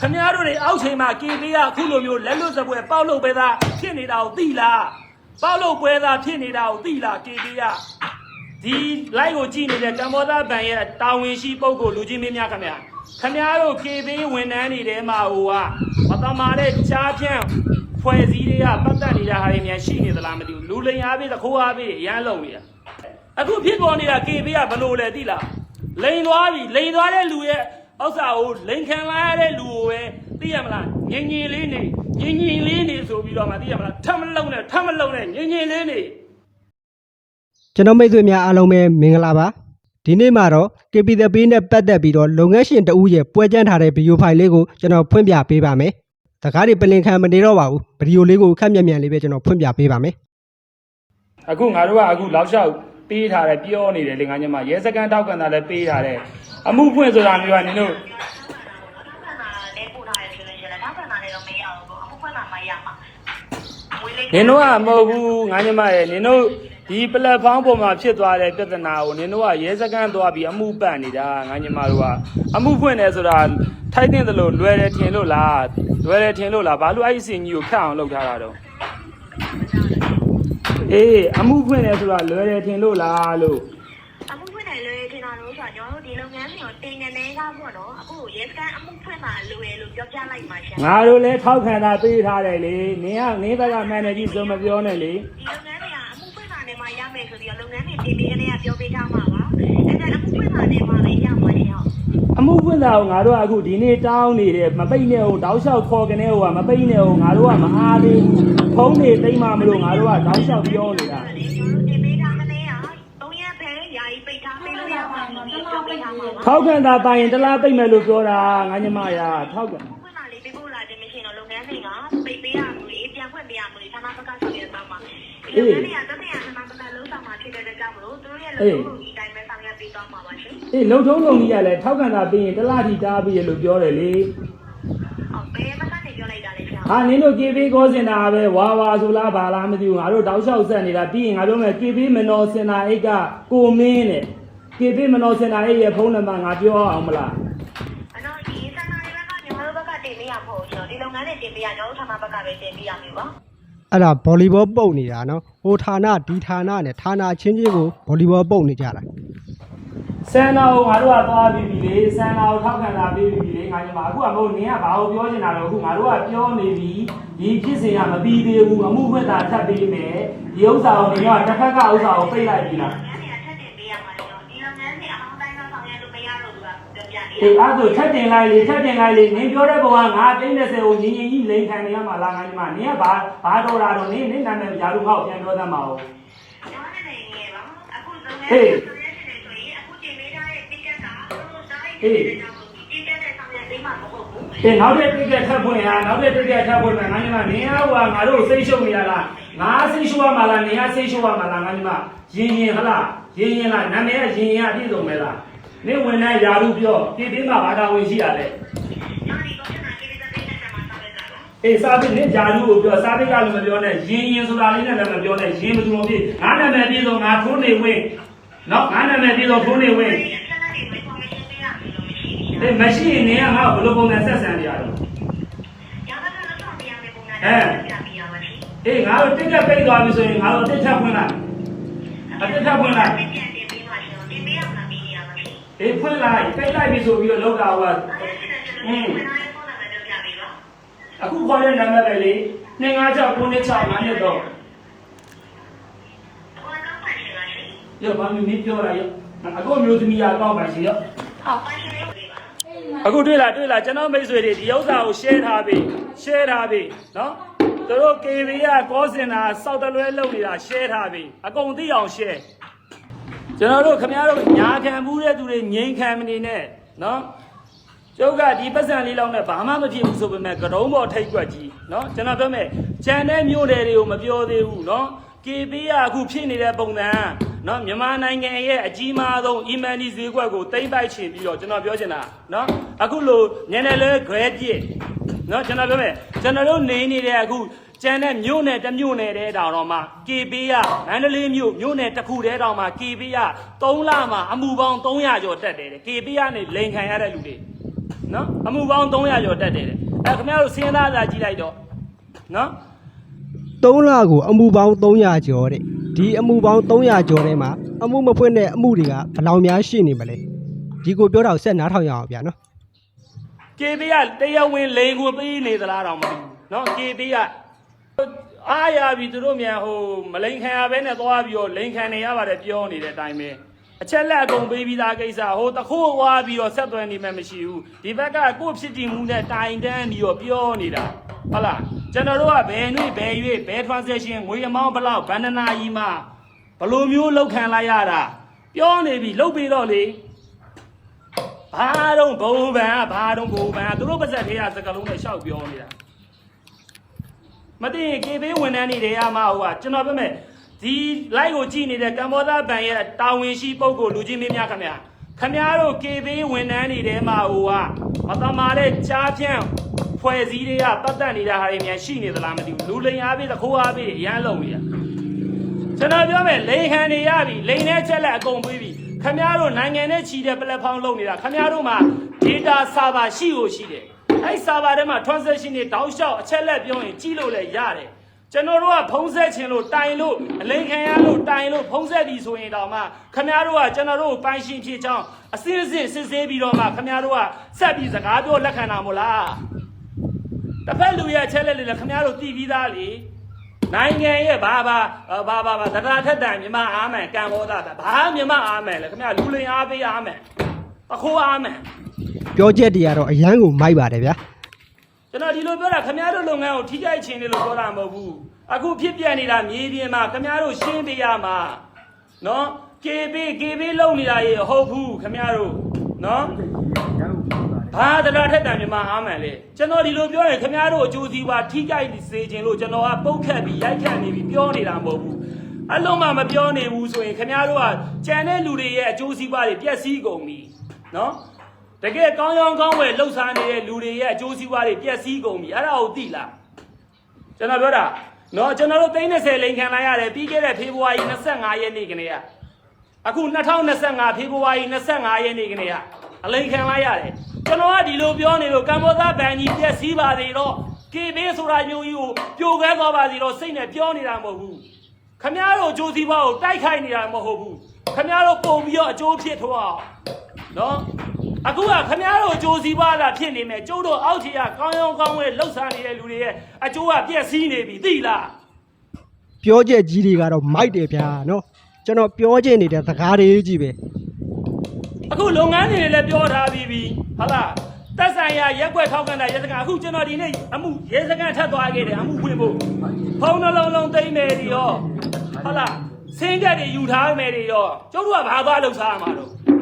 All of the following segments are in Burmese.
ခမည်းတော်တွေအောက်ချိန်မှာ KB ကအခုလိုမျိုးလက်လွတ်စပွဲပေါက်လို့ပဲသားဖြစ်နေတာကိုသိလားပေါက်လို့ပွဲသားဖြစ်နေတာကိုသိလား KB ကဒီ live ကိုကြည့်နေတဲ့ကမ္ဘောဇဘန်ရဲ့တာဝန်ရှိပုဂ္ဂိုလ်လူကြီးမင်းများခင်ဗျာခင်ဗျားတို့ KB ဝန်ထမ်းတွေထဲမှာဟိုကမတမာတဲ့ကြားဖြန့်ဖွဲ့စည်းတွေကပတ်သက်နေတဲ့ဟာတွေများရှိနေသလားမသိဘူးလူလိန်အားပေးသခိုးအားပေးရမ်းလုံနေတာအခုဖြစ်ပေါ်နေတာ KB ကဘလို့လဲသိလားလိန်သွားပြီလိန်သွားတဲ့လူရဲ့ ဥစ္စာကိုလိန်ခံလာရတဲ့လူကိုပဲသိရမလားငင်ငင်လေးနေငင်ငင်လေးနေဆိုပြီးတော့မှသိရမလားထပ်မလုံနဲ့ထပ်မလုံနဲ့ငင်ငင်လေးနေကျွန်တော်မိတ်ဆွေများအားလုံးပဲမင်္ဂလာပါဒီနေ့မှာတော့ KP သပေးနဲ့ပတ်သက်ပြီးတော့လုပ်ငန်းရှင်တဦးရဲ့ပွဲကျန်းထားတဲ့ဗီဒီယိုဖိုင်လေးကိုကျွန်တော်ဖွင့်ပြပေးပါမယ်တကားတွေပလင်ခံမနေတော့ပါဘူးဗီဒီယိုလေးကိုခက်မြန်မြန်လေးပဲကျွန်တော်ဖွင့်ပြပေးပါမယ်အခုငါတို့ကအခုလောက်လျှောက်ပေးထားတယ်ပြောနေတယ်လေငါညမရဲစကန်တောက်ကန်တာလည်းပေးထားတယ် အမှုဖွင့်ဆိုတာမျိုးကနင်တို့လေးပို့ထားတယ်ဆိုလို့ရှိရင်လည်းနောက်ခဏလေးတော့မရဘူးပေါ့အခုဖွင့်လာမှရမှာငွေလေးနင်တို့ကမဟုတ်ဘူးငါညမရဲ့နင်တို့ဒီ platform ပေါ်မှာဖြစ်သွားတဲ့ပြဿနာကိုနင်တို့ကရဲစကန်သွားပြီးအမှုပတ်နေတာငါညမတို့ကအမှုဖွင့်တယ်ဆိုတာထိုက်တဲ့သလိုလွယ်တယ်ထင်လို့လားလွယ်တယ်ထင်လို့လားဘာလို့အဲ့ဒီစင်ကြီးကိုခက်အောင်လုပ်ထားတာတော့အေးအမှုဖွင့်တယ်ဆိုတာလွယ်တယ်ထင်လို့လားလို့ အမှုဖွင့်တယ်လို့ထင်တာလို့ဆိုတော့ကျွန်တော်တို့ဒီလုပ်ငန်းစဉ်ကို တင်နေနေကပေါ့နော်အခုရဲစကန်အမှုဖွင့်တာလိုရလို့ပြောပြလိုက်ပါရှင်ငါတို့လည်းထောက်ခံတာပေးထားတယ်လေနင်ကနင်းဘက်ကမန်နေဂျာဆိုမပြောနဲ့လေဒီလုပ်ငန်းတွေကအမှုဖွင့်တာနဲ့မှရမယ်ဆိုပြီးတော့လုပ်ငန်းတွေတင်ပေးနေကပြောပေးထားမှာပါအဲ့ဒါအမှုဖွင့်တာနဲ့မှလည်းရမှာရှင်ဟုတ်အမှုဖွင့်တာကိုငါတို့ကအခုဒီနေ့တောင်းနေတယ်မပိတ်နဲ့ဟိုတောက်လျှောက်ခေါ်ကနေဟိုကမပိတ်နဲ့ဟိုငါတို့ကမအားသေးဘူးဖုံးနေသိမ့်မှမလို့ငါတို့ကတောက်လျှောက်ပြောနေတာကျွန်တော်တို့တင်ပေး ထားမှာပါထောက်ခံတာပိုင်ရင်တစ်လားပိတ်မယ်လို့ပြောတာငါညမရာထောက်ခံဖွင့်လာလေးပေးဖို့လာခြင်းမရှိတော့လုပ်ငန်းတွေကပိတ်ပေးရမှုတွေပြန်ဖွင့်ပေးရမှုတွေဌာနဘက်ကဆောင်ရွက်သွားမှာဒီလုပ်ငန်းတွေကသက်ဆိုင်ရာဌာနဘက်ကလုံးဆောင်မှာဖြစ်တဲ့အတွက်ကြောင့်မလို့သူတို့ရဲ့လုပ်ငန်းကိုဒီတိုင်းပဲဆောင်ရွက်ပေးသွားမှာပါရှင်အေးလုံထုံးလုံကြီးကလည်းထောက်ခံတာပေးရင်တစ်လားထိတားပြီးရလို့ပြောတယ်လေ။ဟုတ်ဘယ်မှာကနေပြောလိုက်တာလဲဆရာဟာနင်တို့ KB ကောစင်တာပဲဝါဝါဆိုလားဘာလားမသိဘူးငါတို့တောက်လျှောက်ဆက်နေတာပြီးရင်ငါတို့မဲ့ KB မနော်စင်တာအိတ်ကကိုမင်း နဲ့ KB မနော်စင်တာအိတ်ရဲ့ဖုန်းနံပါတ်ငါပြောအောင်မလား။အဲ့တော့ဒီစံနာတွေဘက်ကညီမတို့ဘက်ကတင်ပေးရဖို့ကျွန်တော်ဒီလုပ်ငန်းတွေတင်ပေးရကျွန်တော်တို့ဌာနဘက်ကပဲတင်ပေးရမျိုးပါအဲ့ဒါဗော်လီဘောပုတ်နေတာနော်ဟိုဌာနဒီဌာနနဲ့ဌာနချင်းချင်းကိုဗော်လီဘောပုတ်နေကြတာစန္နာကိုငါတို့ကသွားပြီးပြီလေစန္နာကိုထောက်ခံတာပြီးပြီလေငါညီမအခုကမဟုတ်နင်ကဘာကိုပြောနေတာတော့အခုငါတို့ကပြောနေပြီဒီဖြစ်စဉ်ကမပြီးသေးဘူးအမှုဖွင့်တာထပ်ပြီးမယ်ဒီဥစ္စာကိုနင်ကတစ်ခါကဥစ္စာကိုပိတ်လိုက်ပြီလား။ ပြောပြနေအေးအဲ့ဒါထပ်တင်လိုက်လေထပ်တင်လိုက်လေနင်ပြောတဲ့ဘုံကငါတိမ့်30ကိုညီညီကြီးလိန်ခံနေရမှာလားငါညီမနင်ကဘာဘာတော်တာတော့နင်နင်နာမည်ကြာလို့ငါ့ကိုပြန်ပြောသမ်းပါဦး။ကျွန်တော်လည်းနေပါအခုလုပ်ငန်းတွေဆောင်ရွက်နေဆိုရင်အခုတင်ပေးထားတဲ့ ticket ကတို့တိုင်းတဲ့ကြောင့်ဒီ ticket နဲ့ဆောင်ရွက်ပေးမှာမဟုတ်ဘူး။အေးနောက်တဲ့တိကျထပ်ဖွင့်ဟာနောက်တဲ့တိကျထပ်ဖွင့်မယ်ငါညီမနင်ကဟိုကငါတို့စိတ်ရှုပ်နေရလားငါစိတ်ရှုပ်ရမှာလားနင်ကစိတ်ရှုပ်ရမှာလားငါညီမရင်ရင်ဟလားရင်ရင်လားနာမည်ကရင်ရင်အပြည့်စုံပဲလား နင်ဝင်တဲ့ယာရုပြောပြပြမှာဘာသာဝင်ရှိရလဲကျွန်တော်ဒီကောနာကိစ္စတွေနဲ့တမန်ဆောင်ရွက်တာပါအေးစာပိနင်ယာရုကိုပြောစာပိကလည်းမပြောနဲ့ရင်ရင်ဆိုတာလေးနဲ့လည်းမပြောနဲ့ရင်မသူမဖြစ်ငါနာမည်ပြည့်စုံငါထိုးနေဝင်နော်ငါနာမည်ပြည့်စုံထိုးနေဝင်ဒီအချက်အလက်တွေ information ပေးရမယ်လို့မရှိဘူး။အေးမရှိရင်နင်ကငါ့ကိုဘယ်လိုပုံစံဆက်ဆံနေရတော့ရပါတော့လောက်ဆောင်ပြရမယ့်ပုံစံနဲ့ပြပြရပါရှိအေးငါတို့တိကျပိတ်သွားပြီဆိုရင်ငါတို့တစ်ချက်ဖွင့်လိုက်အတစ်ချက်ဖွင့်လိုက် ပြန်တင်ပေးပါရှင်တင်ပေးရမှာပြီးရပါရှိ အေးဖွင့်လိုက်ပိတ်လိုက်ပြီဆိုပြီးတော့လောက်တာဟိုကအဲ့ဒါရှိတဲ့ကျွန်တော်ဒီနားရဲ့ဖုန်းနံပါတ်ပြောပြပေးပါအခုခေါ်တဲ့နံပါတ်ပဲလေ256 965နဲ့တော့ဟိုကတော့ပါရှင်ပါရှင်ရောဘာမျိုးမင်းပြောတာရောအခုမျိုးသမီးအကောက်ပါရှင်ရောဟုတ်ပါရှင်လေးပါအခုတွေ့လားတွေ့လားကျွန်တော်မိတ်ဆွေတွေဒီဥစ္စာကို share ထားပြီ share ထားပြီနော်သူတို့ KB ကကောစင်တာစောက်တလွဲလုပ်နေတာ share ထားပြီအကုန်သိအောင် share ကျွန်တော်တို့ခင်ဗျားတို့ညာခံမှုတဲ့သူတွေငြိမ်ခံမနေနဲ့နော်ကျုပ်ကဒီပတ်စံလေးလောက်နဲ့ဘာမှမဖြစ်ဘူးဆိုပေမဲ့ကတုံးပေါ်ထိတ်ကွက်ကြီးနော်ကျွန်တော်ပြောမယ်ကြံတဲ့မြို့နယ်တွေကိုမပြောသေးဘူးနော် KB ကအခုဖြစ်နေတဲ့ပုံစံနော်မြန်မာနိုင်ငံရဲ့အကြီးမားဆုံး e-money ဈေးကွက်ကိုတိမ့်ပိုက်ချင်ပြီးတော့ကျွန်တော်ပြောချင်တာနော်အခုလိုညနေလဲ grade ပြည့်နော်ကျွန်တော်ပြောမယ်ကျွန်တော်တို့နေနေတဲ့အခု ကျန်တဲ့မြို့နယ်တစ်မြို့နယ်တည်းတောင်တော့မှ KB ရမန္တလေးမြို့မြို့နယ်တစ်ခုတည်းတောင်မှ KB ရ3လမှာအမှုပေါင်း300ကျော်တက်တယ်တဲ့ KB ရနေလိန်ခံရတဲ့လူတွေနော်အမှုပေါင်း300ကျော်တက်တယ်တဲ့အဲခင်ဗျားတို့စဉ်းစားစားကြည့်လိုက်တော့နော်3လကိုအမှုပေါင်း300ကျော်တဲ့ဒီအမှုပေါင်း300ကျော်ထဲမှာအမှုမဖွင့်တဲ့အမှုတွေကဘယ်လောက်များရှိနေမလဲဒီကိုပြောတာကိုဆက်နားထောင်ရအောင်ဗျာနော် KB ရတရားဝင်လိန်ကိုပေးနေသလားတော့မသိဘူးနော် KB ရ အားရပြီသူတို့မြန်ဟိုမလိန်ခံရဘဲနဲ့သွားပြီးတော့လိန်ခံနေရပါတယ်ပြောနေတဲ့အတိုင်းပဲအချက်လက်အကုန်ပေးပြီးသားကိစ္စဟိုတခိုးဝါပြီးတော့ဆက်သွယ်နေမှမရှိဘူးဒီဘက်ကကိုယ့်ဖြစ်တည်မှုနဲ့တိုင်တန်းပြီးတော့ပြောနေတာဟုတ်လားကျွန်တော်တို့ကဘယ်နှွေဘယ်ရွေဘယ် transaction ငွေအမောင်းဘလောက်ဘန္ဒနာကြီးမှာဘလိုမျိုးလောက်ခံလိုက်ရတာပြောနေပြီလောက်ပြီးတော့လေဘာတော့ဘုံဗန်ကဘာတော့ဘုံဗန်ကသူတို့ပါဇက်သေးရစကလုံးနဲ့ရှောက်ပြောနေတာ မသိရင် KB ဝန်ထမ်းတွေတွေကမှဟိုကကျွန်တော်ပြောမယ်ဒီ live ကိုကြည့်နေတဲ့ကမ္ဘောဇဘန်ရဲ့တာဝန်ရှိပုဂ္ဂိုလ်လူချင်းမင်းများခင်ဗျာခင်ဗျားတို့ KB ဝန်ထမ်းတွေထဲမှာဟိုကမတမာတဲ့ကြားဖြန့်ဖွဲ့စည်းတွေကပတ်သက်နေတဲ့ဟာတွေများရှိနေသလားမသိဘူးလူလိန်အားပေးသခိုးအားပေးအရန်လုံးနေတာကျွန်တော်ပြောမယ်လိန်ဟန်နေရပြီလိန်နဲ့ချက်လက်အကုန်ပြီးပြီခမည်းတော်နိုင်ငံနဲ့ချီတဲ့ platform လုပ်နေတာခမည်းတော်မှာ data server ရှိကိုရှိတယ် အဲ့ server ထဲမှာ transaction တွေတောက်လျှောက်အချက်လက်ပြောရင်ကြည့်လို့လည်းရတယ်ကျွန်တော်တို့ကဖုံးဆက်ခြင်းလို့တိုင်လို့အလိန်ခံရလို့တိုင်လို့ဖုံးဆက်ပြီဆိုရင်တော့မှခမည်းတော်ကကျွန်တော်တို့ကိုပိုင်ရှင်ဖြစ်ချောင်းအစစ်အစစ်စစ်ဆေးပြီးတော့မှခမည်းတော်ကဆက်ပြီးစကားပြောလက်ခံတာမို့လားတစ်ဖက်လူရဲ့အချက်လက်တွေလည်းခမည်းတော်တည်ပြီးသားလေနိုင်ငံရဲ့ဘာဘာဘာဘာဘာတရားထက်တန်မြမအားမယ်ကံဘောသားဘာမြမအားမယ်လဲခင်ဗျလူလင်အားပေးအားမယ်အခိုးအားမယ် ပြောချက်တွေကတော့အရန်ကိုမိုက်ပါတယ်ဗျာကျွန်တော်ဒီလိုပြောတာခင်ဗျားတို့လုပ်ငန်းကိုထိခိုက်ခြင်းတွေလို့ပြောတာမဟုတ်ဘူးအခုဖြစ်ပြနေတာမြေပြင်မှာခင်ဗျားတို့ရှင်းပြရမှာနော် KB KB လုံနေတာရေဟုတ်ဘူးခင်ဗျားတို့နော်ဘာတရားထက်တန်မြမအားမယ်လေကျွန်တော်ဒီလိုပြောရင်ခင်ဗျားတို့အကျိုးစီးပွားထိခိုက်စေခြင်းလို့ကျွန်တော်ကပုတ်ခတ်ပြီးရိုက်ခတ်နေပြီးပြောနေတာမဟုတ်ဘူးအလုံးမမပြောနေဘူးဆိုရင်ခင်ဗျားတို့ကကြံတဲ့လူတွေရဲ့အကျိုးစီးပွားတွေပျက်စီးကုန်ပြီနော် တကယ်ကောင်းကောင်းကောင်းဝယ်လှုပ်ရှားနေတဲ့လူတွေရဲ့အကျိုးစီးပွားတွေပျက်စီးကုန်ပြီအဲ့ဒါကိုသိလားကျွန်တော်ပြောတာနော်ကျွန်တော်တို့30လိန်ခံလိုက်ရတယ်ပြီးခဲ့တဲ့ဖေဖော်ဝါရီ25ရက်နေ့ကနေ့ကအခု2025ဖေဖော်ဝါရီ25ရက်နေ့ကနေ့ကအလိန်ခံလိုက်ရတယ်ကျွန်တော်ကဒီလိုပြောနေလို့ကမ္ဘောဇဘန်ကြီးပျက်စီးပါသေးတော့ကေဘေးဆိုတာမျိုးကြီးကိုပြိုခဲသွားပါစီတော့စိတ်နဲ့ပြောနေတာမဟုတ်ဘူးခမည်းတော်အကျိုးစီးပွားကိုတိုက်ခိုက်နေတာမဟုတ်ဘူးခမည်းတော်ပုံပြီးတော့အကျိုးဖြစ်ထွားအောင်နော် အခုကခမည်းတော်အကျိုးစီးပွားလာဖြစ်နေမယ်ကျုပ်တို့အောက်ခြေကကောင်းရောင်းကောင်းဝဲလှုပ်ရှားနေတဲ့လူတွေရဲ့အကျိုးကပြည့်စည်နေပြီသိလားပြောချက်ကြီးတွေကတော့မိုက်တယ်ဗျာနော်ကျွန်တော်ပြောချင်နေတဲ့စကားတွေကြီးပဲအခုလုပ်ငန်းတွေလည်းပြောထားပြီးပြီဟုတ်လားတက်ဆိုင်ရရက်ွက်ထောက်ကန်တာရဲစကန်အခုကျွန်တော်ဒီနေ့အမှုရဲစကန်ထပ်သွားခဲ့တယ်အမှုဖွင့်ဖို့ဖုန်းနှလုံးလုံးသိမ့်မယ်ဒီရောဟုတ်လားစင်းကက်တွေယူထားမယ်ဒီရောကျုပ်တို့ကဘာသွားလှုပ်ရှားမှာတော့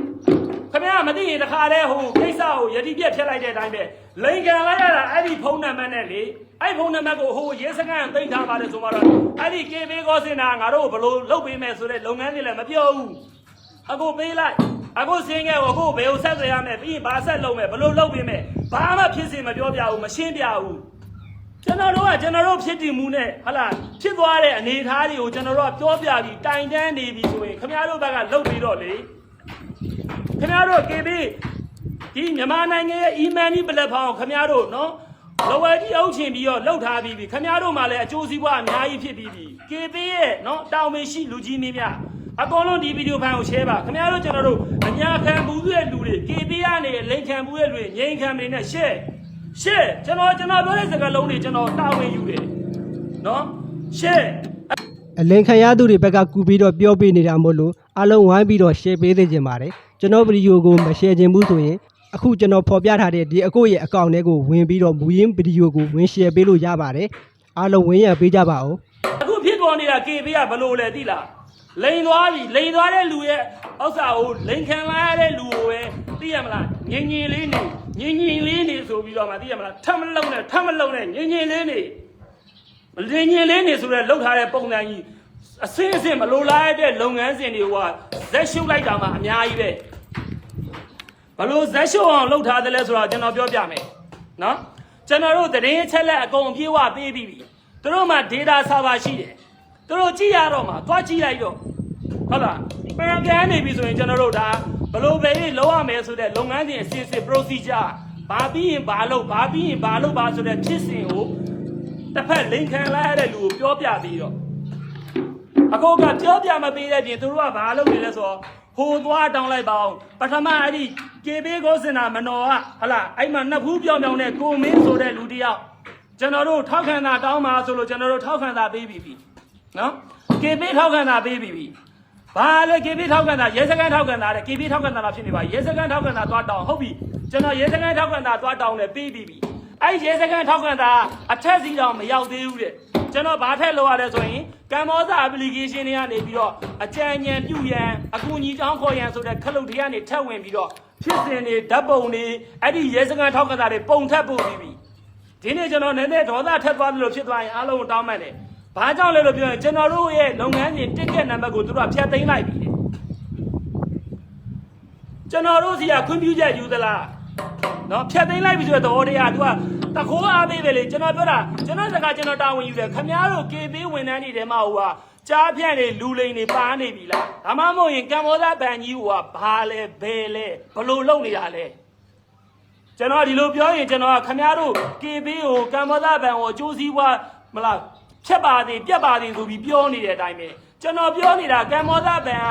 ခမရမသိရင်တခါလဲဟိုကိစ္စကိုယတိပြက်ဖြတ်လိုက်တဲ့အတိုင်းပဲလိန်ကန်လိုက်ရတာအဲ့ဒီဖုန်းနံပါတ်နဲ့လေအဲ့ဖုန်းနံပါတ်ကိုဟိုရဲစခန်းသိမ်းထားပါတယ်ဆိုမှတော့အဲ့ဒီ KB ကောစင်တာငါတို့ဘလို့လုပ်ပေးမယ်ဆိုတဲ့လုပ်ငန်းတွေလည်းမပြောဘူးအခုပေးလိုက်အခုစင်းခဲ့ကိုအခုဘယ်ကိုဆက်သွယ်ရမယ်ပြီးရင်ဘာဆက်လုပ်မယ်ဘလို့လုပ်ပေးမယ်ဘာမှဖြစ်စီမပြောပြဘူးမရှင်းပြဘူးကျွန်တော်တို့ကကျွန်တော်တို့ဖြစ်တည်မှုနဲ့ဟလာဖြစ်သွားတဲ့အနေအထားတွေကိုကျွန်တော်တို့ကပြောပြပြီးတိုင်တန်းနေပြီဆိုရင်ခင်ဗျားတို့ဘက်ကလုပ်ပြီးတော့လေ ခင်ဗျားတို့ KB ဒီမြန်မာနိုင်ငံရဲ့ e-money platform ကိုခင်ဗျားတို့နော်လောဝယ်ကြီးအုပ်ချင်ပြီးတော့လှုပ်ထားပြီးပြီခင်ဗျားတို့မှလည်းအကျိုးစီးပွားအများကြီးဖြစ်ပြီးပြီ KB ရဲ့နော်တောင်မရှိလူကြီးမင်းများအကုန်လုံးဒီဗီဒီယိုဖိုင်ကို share ပါခင်ဗျားတို့ကျွန်တော်တို့အညာခံဘူးရဲ့လူတွေ KB ကနေလိန်ခံဘူးရဲ့လူတွေငိမ့်ခံနေနဲ့ share share ကျွန်တော်ကျွန်တော်ပြောတဲ့စကားလုံးတွေကျွန်တော်တာဝန်ယူတယ်နော် share အလင်ခံရသူတွေဘက်ကကူပြီးတော့ပြောပေးနေတာမို့လို့အားလုံးဝိုင်းပြီးတော့ share ပေးသေးကြပါတယ် ကျွန်တော်ဗီဒီယိုကိုမ share ခြင်းဘူးဆိုရင်အခုကျွန်တော်ဖော်ပြထားတဲ့ဒီအကိုရဲ့အကောင့်ထဲကိုဝင်ပြီးတော့မူရင်းဗီဒီယိုကိုဝင် share ပေးလို့ရပါတယ်အားလုံးဝင်ရပေးကြပါဦးအခုဖြစ်ပေါ်နေတာ KB ကဘလို့လဲသိလားလိန်သွားပြီလိန်သွားတဲ့လူရဲ့ဥစ္စာကိုလိန်ခံလာရတဲ့လူကိုပဲသိရမလားငင်ငင်လေးနေငင်ငင်လေးနေဆိုပြီးတော့မှသိရမလားထပ်မလုံးနဲ့ထပ်မလုံးနဲ့ငင်ငင်လေးနေငင်ငင်လေးနေဆိုတော့လှုပ်ထားတဲ့ပုံစံကြီး အစင်းအစင်းမလိုလားတဲ့လုပ်ငန်းစဉ်တွေကဇက်ရှုပ်လိုက်တာမှအများကြီးပဲဘလို့ဇက်ရှုပ်အောင်လှုပ်ထားတယ်လဲဆိုတော့ကျွန်တော်ပြောပြမယ်နော်ကျွန်တော်တို့သတင်းအချက်လက်အကုန်အပြည့်အဝပေးပြီးပြီသူတို့မှာ data server ရှိတယ်သူတို့ကြည့်ရတော့မှာသွားကြည့်လိုက်တော့ဟုတ်လားပြန်ပြန်နေပြီဆိုရင်ကျွန်တော်တို့ဒါဘလို့ပဲလောက်ရမယ်ဆိုတဲ့လုပ်ငန်းစဉ်အစစ်အစစ် procedure ဘာပြီးရင်ဘာလုပ်ဘာပြီးရင်ဘာလုပ်ပါဆိုတဲ့ဖြစ်စဉ်ကိုတစ်ဖက်လိန်ခံလိုက်ရတဲ့လူကိုပြောပြပြီးတော့ အကောကပြောပြမပေးတဲ့ပြင်သူတို့ကဘာလုပ်နေလဲဆိုတော့ဟိုသွားတောင်းလိုက်ပါအောင်ပထမအဲ့ဒီကေဘေးကိုစင်တာမနော်ကဟလာအဲ့မှာနှစ်ဖူးပြောင်ပြောင်နဲ့ကိုမင်းဆိုတဲ့လူတစ်ယောက်ကျွန်တော်တို့ထောက်ခံတာတောင်းပါဆိုလို့ကျွန်တော်တို့ထောက်ခံတာပေးပြီးပြီနော်ကေဘေးထောက်ခံတာပေးပြီးပြီဘာလဲကေပီထောက်ကန်တာရဲစခန်းထောက်ကန်တာတဲ့ကေပီထောက်ကန်တာလားဖြစ်နေပါရဲစခန်းထောက်ကန်တာသွားတောင်းဟုတ်ပြီကျွန်တော်ရဲစခန်းထောက်ကန်တာသွားတောင်းတယ်ပြီးပြီပြီ အဲ့ရဲစခန်းထောက်ကန်တာအထက်စီတောင်မရောက်သေးဘူးတဲ့ကျွန်တော်ဘာထက်လောက်ရလဲဆိုရင်ကမ္ဘောဇာ application တွေကနေပြီးတော့အကြံဉာဏ်ပြုရန်အကူအညီတောင်းခေါ်ရန်ဆိုတဲ့ခလုတ်တွေကနေထက်ဝင်ပြီးတော့ဖြစ်စဉ်တွေဓာတ်ပုံတွေအဲ့ဒီရဲစခန်းထောက်ကန်တာတွေပုံထက်ပို့ပြီးပြီဒီနေ့ကျွန်တော်နည်းနည်းဒေါသထက်သွားတယ်လို့ဖြစ်သွားရင်အားလုံးကိုတောင်းပန်တယ်။ဘာကြောင့်လဲလို့ပြောရင်ကျွန်တော်တို့ရဲ့လုပ်ငန်းရှင်တစ်ကက်နံပါတ်ကိုသူတို့ကဖျက်သိမ်းလိုက်ပြီလေ။ကျွန်တော်တို့စီကခွင့်ပြုချက်ယူသလား။ နော်ဖျက်သိမ်းလိုက်ပြီဆိုတဲ့သဘောတရားသူကတခိုးအားပေးပဲလေကျွန်တော်ပြောတာကျွန်တော်စကားကျွန်တော်တာဝန်ယူတယ်ခမည်းတော် KB ဝန်ထမ်းတွေထဲမှာဟိုကကြားပြန့်နေလူလိန်တွေပါနေပြီလား။ဒါမှမဟုတ်ရင်ကမ္ဘောဇဘန်ကြီးဟိုကဘာလဲဘယ်လဲဘလို့လုပ်နေတာလဲ။ကျွန်တော်ဒီလိုပြောရင်ကျွန်တော်ကခမားတို့ KB ကိုကမ္ဘောဇဘန်ကိုအကျိုးစီးပွားမလားဖြတ်ပါသည်ပြတ်ပါသည်ဆိုပြီးပြောနေတဲ့အတိုင်းပဲကျွန်တော်ပြောနေတာကမ္ဘောဇဘန်က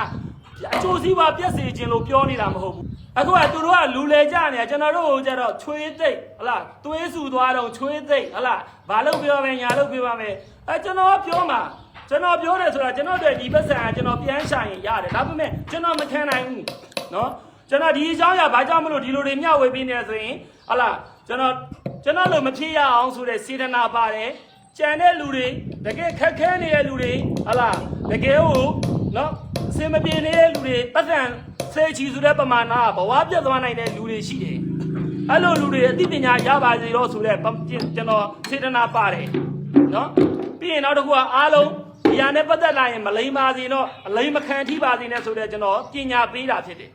အကျိုးစီးပွားပြတ်စေခြင်းလို့ပြောနေတာမဟုတ်ဘူး အခုကသူတို့ကလူလေကြနေကျွန်တော်တို့ကကြတော့ချွေးသိပ်ဟလားသွေးစုသွားတော့ချွေးသိပ်ဟလားဘာလို့ပြောမယ်ညာလို့ပြောပါမယ်အဲကျွန်တော်ပြောမှာကျွန်တော်ပြောတယ်ဆိုတော့ကျွန်တော်တို့ဒီပတ်စံကကျွန်တော်ပြန်ရှာရင်ရတယ်ဒါပေမဲ့ကျွန်တော်မခံနိုင်ဘူးနော်ကျွန်တော်ဒီအကြောင်းအရာဘာကြောင့်မလို့ဒီလိုတွေမျှဝေပေးနေဆိုရင်ဟလားကျွန်တော်ကျွန်တော်လိုမဖြစ်ရအောင်ဆိုတဲ့စေတနာပါတယ်ကြံတဲ့လူတွေတကယ်ခက်ခဲနေတဲ့လူတွေဟလားတကယ်ကို နော်အစင်မပြေနေတဲ့လူတွေပတ်စံဆဲချီဆိုတဲ့ပမာဏကဘဝပြတ်သွားနိုင်တဲ့လူတွေရှိတယ်အဲ့လိုလူတွေအသိပညာရပါစေတော့ဆိုတဲ့ပကျွန်တော်စေတနာပါတယ်နော်ပြီးရင်နောက်တစ်ခုကအားလုံးဒီဟာနဲ့ပတ်သက်လာရင်မလိမ္မာစေတော့အလိမ္မခံထိပါစေနဲ့ဆိုတဲ့ကျွန်တော်ပညာပေးတာဖြစ်တယ်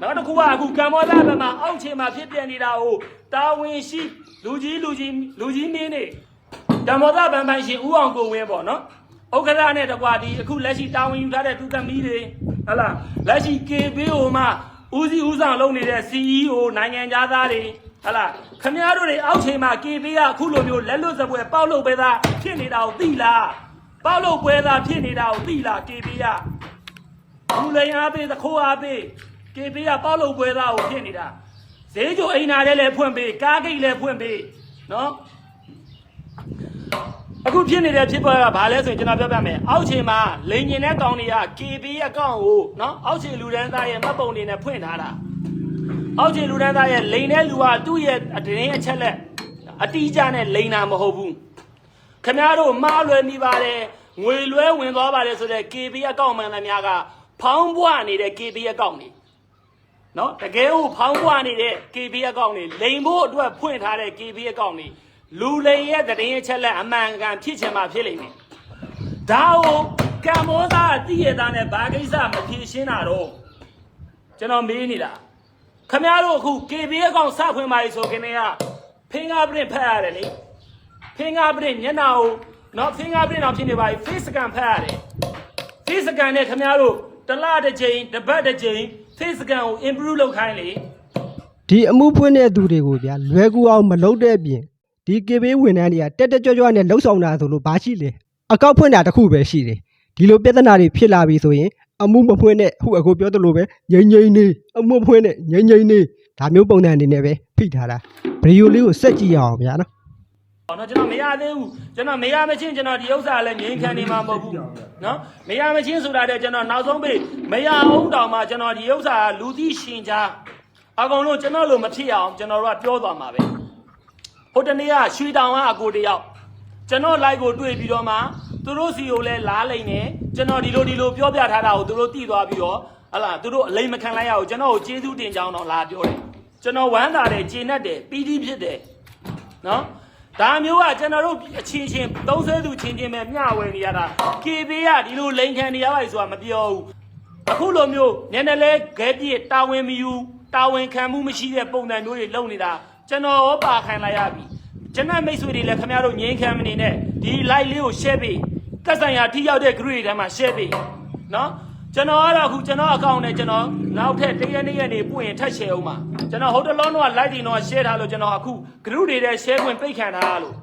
နောက်တစ်ခုကအခုကမ္ဘောဇဘက်မှာအောက်ခြေမှာဖြစ်ပြနေတာကိုတာဝန်ရှိလူကြီးလူကြီးလူကြီးမင်းနေကမ္ဘောဇဘန်ပိုင်ရှင်ဦးအောင်ကိုဝင်းပေါ့နော် ဥက္ကဋ္ဌနဲ့တကွာဒီအခုလက်ရှိတာဝန်ယူထားတဲ့သူသမီးတွေဟလာလက်ရှိ KBO မှာဦးစီးဦးဆောင်လုပ်နေတဲ့ CEO နိုင်ငံသားတွေဟလာခမည်းတော်တွေအောက်ခြေမှာ KB ကအခုလိုမျိုးလက်လွတ်စပွဲပေါက်လို့ပဲသားဖြစ်နေတာကိုသိလားပေါက်လို့ပွဲသားဖြစ်နေတာကိုသိလား KB ကလူလိန်အားပေးသခိုးအားပေးကေပေးကပေါက်လို့ပွဲသားကိုဖြစ်နေတာဈေးကြိုအိမ်နာလည်းလည်းဖွင့်ပေးကားဂိတ်လည်းဖွင့်ပေးနော် အခုဖြစ်နေတဲ့ဖြစ်ပေါ်ကဘာလဲဆိုရင်ကျွန်တော်ပြောပြမယ်အောက်ခြေမှာလိန်ကျင်တဲ့ကောင်တွေက KB ရဲ့အကောင့်ကိုနော်အောက်ခြေလူဒန်းသားရဲ့မှတ်ပုံတွေနဲ့ဖွင့်ထားတာအောက်ခြေလူဒန်းသားရဲ့လိန်တဲ့လူကသူ့ရဲ့အတင်းအချက်လက်အတိအကျနဲ့လိန်တာမဟုတ်ဘူးခမရတို့မှားလွယ်မိပါတယ်ငွေလွဲဝင်သွားပါတယ်ဆိုတော့ KB အကောင့်မှန်သမျှကဖောင်းပွားနေတဲ့ KB အကောင့်နေနော်တကယ်ကိုဖောင်းပွားနေတဲ့ KB အကောင့်နေလိန်ဖို့အတွက်ဖွင့်ထားတဲ့ KB အကောင့်နေ လူလိန်ရဲ့တရင်ချက်လက်အမှန်ကန်ဖြစ်ချင်မှဖြစ်လိမ့်မယ်ဒါကိုကမ္ဘောဇာတည့်ရတာနဲ့ဘာကိစ္စမဖြေရှင်းတာတော့ကျွန်တော်မေးနေတာခမရတို့အခု KB အကောင့်စဖွင့်ပါ යි ဆိုခင်ဗျာ fingerprint ဖတ်ရတယ်လေ fingerprint မျက်နှာကိုနော် fingerprint တော့ဖြစ်နေပါပြီ face scan ဖတ်ရတယ် face scan နဲ့ခင်ဗျားတို့တစ်လတစ်ချိန်တစ်ပတ်တစ်ချိန် face scan ကို improve လုပ်ခိုင်းလေဒီအမှုဖွင့်တဲ့သူတွေကိုဗျာလွယ်ကူအောင်မလုပ်တဲ့အပြင် ဒီ KB ဝန်ထမ်းတွေကတက်တက်ကြွကြွနဲ့လှုပ်ဆောင်တာဆိုလို့ဘာရှိလဲအကောက်ဖွင့်တာတစ်ခုပဲရှိတယ်ဒီလိုပြဿနာတွေဖြစ်လာပြီဆိုရင်အမှုမဖွင့်တဲ့ဟိုအခုပြောသလိုပဲငိမ့်ငိမ့်နေအမှုဖွင့်တဲ့ငိမ့်ငိမ့်နေဒါမျိုးပုံစံအနေနဲ့ပဲဖိထားတာဗီဒီယိုလေးကိုစက်ကြည့်ရအောင်ဗျာနော်ဟောနော်ကျွန်တော်မရသေးဘူးကျွန်တော်မရမချင်းကျွန်တော်ဒီဥစ္စာလည်းငြိမ်းခံနေမှာမဟုတ်ဘူးနော်မရမချင်းဆိုတာတဲ့ကျွန်တော်နောက်ဆုံးပေးမရအောင်တောင်မှကျွန်တော်ဒီဥစ္စာလူသိရှင်ကြားအကောင်လုံးကျွန်တော်လိုမဖြစ်အောင်ကျွန်တော်တို့ကပြောသွားမှာပဲ ဟိုတနေ့ကရွှေတောင်ကအကိုတယောက်ကျွန်တော် live ကိုတွေ့ပြီးတော့မှသူတို့စီကိုလည်းလားလိမ့်နေကျွန်တော်ဒီလိုဒီလိုပြောပြထားတာကိုသူတို့သိသွားပြီးတော့ဟလာသူတို့အလိမ်မခံလိုက်ရအောင်ကျွန်တော်ကိုကျေးဇူးတင်ကြောင်းတော့လာပြောတယ်ကျွန်တော်ဝမ်းသာတယ်ကျေနပ်တယ်ပီတိဖြစ်တယ်နော်ဒါမျိုးကကျွန်တော်တို့အချင်းချင်းသုံးဆဲသူချင်းချင်းပဲမျှဝေနေရတာ KB ကဒီလိုလိန်ခံနေရပါလေဆိုတာမပြောဘူးအခုလိုမျိုးနည်းနည်းလေးခဲပြစ်တာဝန်မယူတာဝန်ခံမှုမရှိတဲ့ပုံစံမျိုးတွေလုပ်နေတာ ကျွန်တော်ရောပါခံလိုက်ရပြီကျွန်တော်မိတ်ဆွေတွေလည်းခင်ဗျားတို့ငြိမ်းခံမနေနဲ့ဒီ live လေးကို share ပေးကတ်ဆိုင်ရာထိရောက်တဲ့ group တွေထဲမှာ share ပေးနော်ကျွန်တော်ကတော့အခုကျွန်တော်အကောင့်နဲ့ကျွန်တော်နောက်ထပ်တရက်နေ့ရက်နေပွင့်ရင်ထပ် share အောင်ပါကျွန်တော်ဟိုတလုံးတော့ like တင်တော့ share ထားလို့ကျွန်တော်အခု group တွေထဲ share ခွင့်ပိတ်ခံထားလို့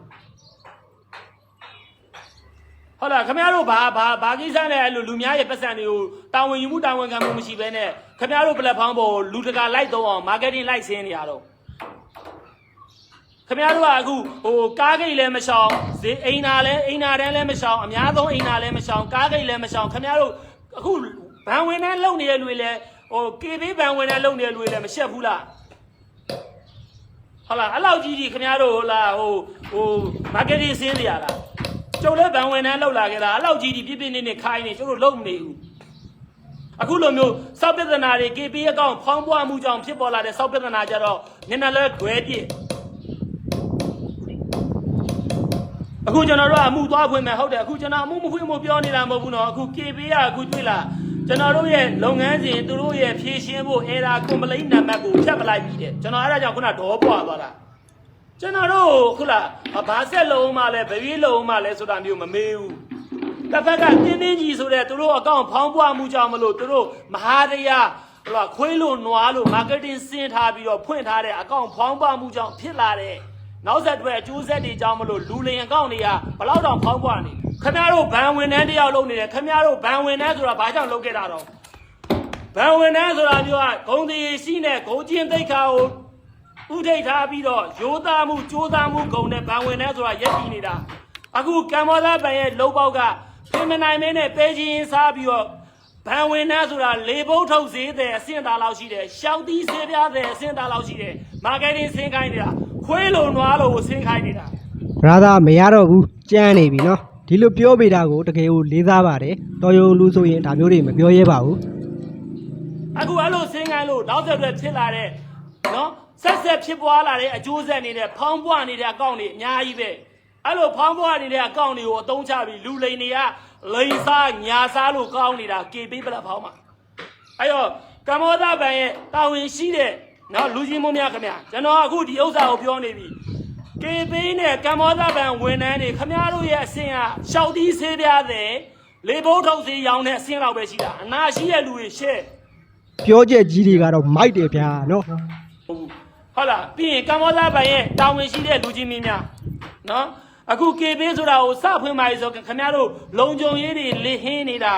ဟုတ်လားခင်ဗျားတို့ဘာဘာဘာကိစ္စနဲ့အဲ့လိုလူများရဲ့ပတ်စံတွေကိုတာဝန်ယူမှုတာဝန်ခံမှုမရှိဘဲနဲ့ခင်ဗျားတို့ platform ပေါ်လူတကာ like သုံးအောင် marketing like ဆင်းနေရတော့ ခင်ဗျားတို့ကအခုဟိုကားဂိတ်လည်းမရှောင်ဈေးအိမ်နာလည်းအိမ်နာတန်းလည်းမရှောင်အများဆုံးအိမ်နာလည်းမရှောင်ကားဂိတ်လည်းမရှောင်ခင်ဗျားတို့အခုဘန်ဝင်နဲ့လုံနေတဲ့လူတွေလည်းဟို KB ဘန်ဝင်နဲ့လုံနေတဲ့လူတွေလည်းမရှက်ဘူးလားဟုတ်လားအဲ့လောက်ကြီးကြီးခင်ဗျားတို့ဟိုလားဟိုဟို marketing ဆင်းနေရလားကျုပ်လည်းဘန်ဝင်နဲ့လုံလာခဲ့တာအဲ့လောက်ကြီးကြီးပြပြနေနေခိုင်းနေကျုပ်တို့လုံမနေဘူးအခုလိုမျိုးစောက်ပြဿနာတွေ KB အကောင့်ဖောင်းပွားမှုကြောင့်ဖြစ်ပေါ်လာတဲ့စောက်ပြဿနာကြတော့နည်းနည်းလဲခွဲပြစ် အခုကျွန်တော်တို့ကအမှုသွားဖွင့်မယ်ဟုတ်တယ်အခုကျွန်တော်အမှုမဖွင့်ဖို့ပြောနေတာမဟုတ်ဘူးနော်အခု KB ကအခုတွေ့လားကျွန်တော်တို့ရဲ့လုပ်ငန်းစဉ်သူတို့ရဲ့ဖြည့်ရှင်းဖို့ error complaint နံပါတ်ကိုဖြတ်ပလိုက်ပြီးတယ်ကျွန်တော်အဲ့ဒါကြောင့်ခုနဒေါ်ပွားသွားတာကျွန်တော်တို့ခုလားဘာဆက်လုံးမှလဲဘယ်ပြေးလုံးမှလဲဆိုတာမျိုးမမေးဘူးတစ်ဖက်ကတင်းတင်းကြီးဆိုတဲ့သူတို့အကောင့်ဖောင်းပွားမှုကြောင့်မလို့သူတို့မဟာတရားဟိုလားခွေးလို့နွားလို့ marketing စင်းထားပြီးတော့ဖွင့်ထားတဲ့အကောင့်ဖောင်းပွားမှုကြောင့်ဖြစ်လာတဲ့ နောက်ဆက်တွဲအကျိုးဆက်တွေကြောင့်မလို့လူလင်အကောင့်တွေကဘလောက်တောင်ဖောင်းပွားနေခမရတို့ဘန်ဝင်တန်းတယောက်လုံးနေတယ်ခမရတို့ဘန်ဝင်တန်းဆိုတာဘာကြောင့်လုပ်ခဲ့တာတော့ဘန်ဝင်တန်းဆိုတာမျိုးကဂုံတီရှိနဲ့ဂုံကျင်းသိက္ခာကိုဥထိတ်ထားပြီးတော့ရိုးသားမှုကြိုးစားမှုဂုံနဲ့ဘန်ဝင်တန်းဆိုတာရက်တည်နေတာအခုကမ္ဘောဇဘန်ရဲ့လုံပေါက်ကပြင်မနိုင်မင်းနဲ့ပဲချင်းစားပြီးတော့ ဘန်ဝင်တန်းဆိုတာလေဘုတ်ထုတ်ဈေးတဲ့အဆင့်သားလောက်ရှိတယ်ရှောက်သီးဆေးပြားတဲ့အဆင့်သားလောက်ရှိတယ်မာကတ်တင်းဆင်းခိုင်းနေတာခွေးလိုနွားလိုကိုဆင်းခိုင်းနေတာဘရာသာမရတော့ဘူးကြမ်းနေပြီနော်ဒီလိုပြောပေးတာကိုတကယ်ကိုလေးစားပါတယ်တော်ရုံလူဆိုရင်ဒါမျိုးတွေမပြောရဲပါဘူးအခုအဲ့လိုဆင်းခိုင်းလို့နောက်ဆက်တွဲဖြစ်လာတဲ့နော်ဆက်ဆက်ဖြစ်ပွားလာတဲ့အကျိုးဆက်နေတဲ့ဖောင်းပွားနေတဲ့အကောင့်တွေအများကြီးပဲအဲ့လိုဖောင်းပွားနေတဲ့အကောင့်တွေကိုအသုံးချပြီးလူလိန်တွေက လိန်စားညာစားလို့ကောင်းနေတာ KB ပလက်ဖောင်းမှာအဲ့တော့ကမ္ဘောဇဘန်ရဲ့တာဝန်ရှိတဲ့နော်လူကြီးမုံများခင်ဗျာကျွန်တော်အခုဒီဥစ္စာကိုပြောနေပြီ KB နဲ့ကမ္ဘောဇဘန်ဝန်ထမ်းတွေခင်ဗျားတို့ရဲ့အဆင့်ကရှောက်သီးဆေးပြားတဲ့လေဘိုးထုတ်စေးရောင်းတဲ့အဆင့်လောက်ပဲရှိတာအနာရှိတဲ့လူတွေရှဲ့ပြောချက်ကြီးတွေကတော့မိုက်တယ်ဗျာနော်ဟုတ်ဘူးဟုတ်လားပြီးရင်ကမ္ဘောဇဘန်ရဲ့တာဝန်ရှိတဲ့လူကြီးမင်းများနော် အခု KB ဆိုတာကိုစဖွင့်ပါလေဆိုခင်ဗျားတို့လုံခြုံရေးတွေလစ်ဟင်းနေတာ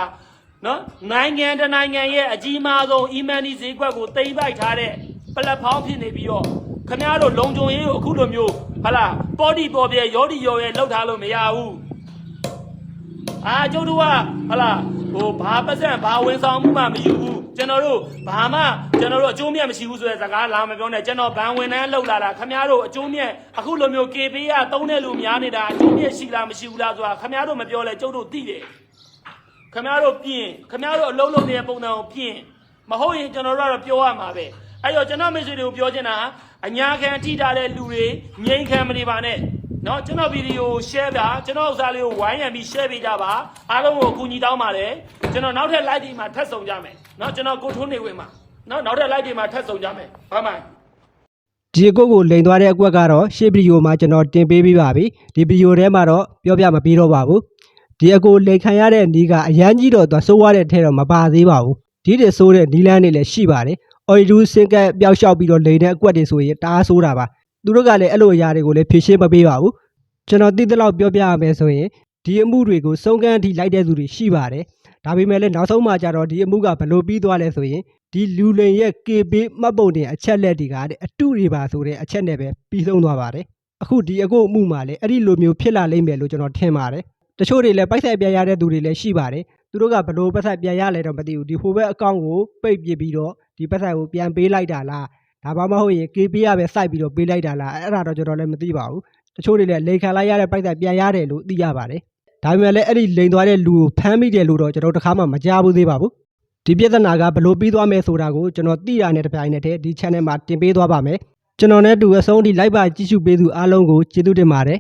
နော်နိုင်ငံတစ်နိုင်ငံရဲ့အကြီးမားဆုံး e-money ဈေးကွက်ကိုတိမ့်ပိုက်ထားတဲ့ platform ဖြစ်နေပြီးတော့ခင်ဗျားတို့လုံခြုံရေးကိုအခုလိုမျိုးဟုတ်လားပေါ်တီပေါ်ပြဲရောဒီရောရဲလောက်ထားလို့မရဘူးအာကျုပ်တို့ကဟလာဟိုဘာပတ်စံဘာဝန်ဆောင်မှုမှမယူဘူး ကျွန်တော်တို့ဘာမှကျွန်တော်တို့အကျိုးမြတ်မရှိဘူးဆိုတဲ့စကားလာမပြောနဲ့ကျွန်တော်ဘန်ဝင်နှန်းလောက်လာတာခမရတို့အကျိုးမြတ်အခုလိုမျိုး KP ကသုံးတဲ့လူများနေတာအကျိုးမြတ်ရှိလားမရှိဘူးလားဆိုတာခမရတို့မပြောလဲကျုပ်တို့သိတယ်ခမရတို့ပြင်ခမရတို့အလုံးလုံးနေတဲ့ပုံစံကိုပြင်မဟုတ်ရင်ကျွန်တော်တို့ကတော့ပြောရမှာပဲအဲ့တော့ကျွန်တော်မိတ်ဆွေတွေကိုပြောချင်တာအညာခံထိထားတဲ့လူတွေငြိမ်းခံမနေပါနဲ့ เนาะကျွန်တော်ဗီဒီယို share ပါကျွန်တော်ဥစားလေးကိုဝိုင်းရံပြီး share ပေးကြပါအားလုံးကိုအကူအညီတောင်းပါတယ် ကျွန်တော်နောက်ထပ် live တွေမှာထပ်ဆောင်ကြမယ်เนาะကျွန်တော်ကိုထွန်းနေဝင်မှာเนาะနောက်ထပ် live တွေမှာထပ်ဆောင်ကြမယ်ဘာမှန် ဒီအကုတ်ကိုလိန်သွားတဲ့အကွက်ကတော့ရှေ့ဗီဒီယိုမှာကျွန်တော်တင်ပေးပြီးပါပြီဒီဗီဒီယိုထဲမှာတော့ပြောပြမပြီးတော့ပါဘူးဒီအကုတ်လိန်ခံရတဲ့နီးကအရန်ကြီးတော့သွားဆိုးရတဲ့အထဲတော့မပါသေးပါဘူးဒီတည်းဆိုးတဲ့နီးလန်းတွေလည်းရှိပါတယ်အော်ရီဒူးစင်ကက်ပျောက်လျှောက်ပြီးတော့လိန်တဲ့အကွက်တွေဆိုရင်တအားဆိုးတာပါသူတို့ကလည်းအဲ့လိုအရာတွေကိုလည်းဖြေရှင်းမပေးပါဘူးကျွန်တော်သိသလောက်ပြောပြရမယ်ဆိုရင်ဒီအမှုတွေကိုစုံကန်းအထိလိုက်တဲ့သူတွေရှိပါတယ် ဒါပေမဲ့လည်းနောက်ဆုံးမှကျတော့ဒီအမှုကဘယ်လိုပြီးသွားလဲဆိုရင်ဒီလူလိန်ရဲ့ KB မှတ်ပုံတင်အချက်လက်တွေကတဲ့အတုတွေပါဆိုတဲ့အချက်နဲ့ပဲပြီးဆုံးသွားပါတယ်အခုဒီအခုအမှုမှာလည်းအဲ့ဒီလိုမျိုးဖြစ်လာလိမ့်မယ်လို့ကျွန်တော်ထင်ပါတယ်တချို့တွေလည်းပိုက်ဆက်ပြန်ရတဲ့သူတွေလည်းရှိပါတယ်သူတို့ကဘလို့ပတ်ဆက်ပြန်ရလဲတော့မသိဘူးဒီဟိုဘက်အကောင့်ကိုပိတ်ပစ်ပြီးတော့ဒီပတ်ဆက်ကိုပြန်ပေးလိုက်တာလားဒါမှမဟုတ်ရင် KB ကပဲစိုက်ပြီးတော့ပေးလိုက်တာလားအဲ့ဒါတော့ကျွန်တော်လည်းမသိပါဘူးတချို့တွေလည်းလိန်ခံလိုက်ရတဲ့ပိုက်ဆက်ပြန်ရတယ်လို့သိရပါတယ် ဒါပေမဲ့လည်းအဲ့ဒီလိန်သွားတဲ့လူကိုဖမ်းမိတယ်လို့တော့ကျွန်တော်တခါမှမကြားဘူးသေးပါဘူးဒီပြဿနာကဘလို့ပြီးသွားမယ်ဆိုတာကိုကျွန်တော်သိရတဲ့တစ်ပြိုင်နက်တည်းဒီ channel မှာတင်ပေးသွားပါမယ်ကျွန်တော်နဲ့တူအဆုံးထိ like ပါကြည့်ရှုပေးသူအားလုံးကိုကျေးဇူးတင်ပါတယ်